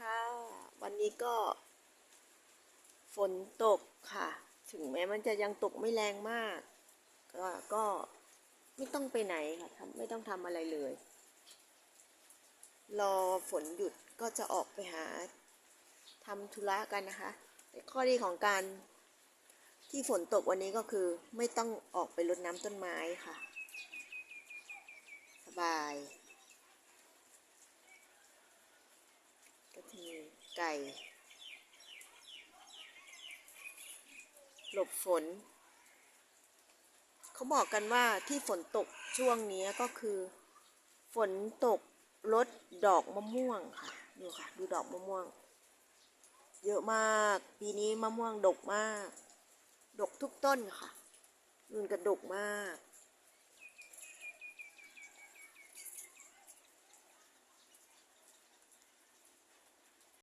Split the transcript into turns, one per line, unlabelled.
ค่ะ วันนี้ก็ ฝนตกค่ะ ถึงแม้มันจะยังตกไม่แรงมาก ก็ก็ไม่ต้องไปไหนค่ะไม่ต้องทำอะไรเลย รอฝนหยุดก็จะออกไปหาทำธุระกันนะคะแต่ข้อดีของการที่ฝนตกวันนี้ก็คือ ไม่ต้องออกไปรดน้ำต้นไม้ค่ะ สบาย ก็จะมี ไก่ หลบฝน เขาบอกกันว่าที่ฝนตกช่วงนี้ก็คือ ฝนตกลดดอกมะม่วงค่ะ ดูค่ะ ดูดอกมะม่วง เยอะมาก ปีนี้มะม่วงดกมาก ดกทุกต้นค่ะมันกระดกมาก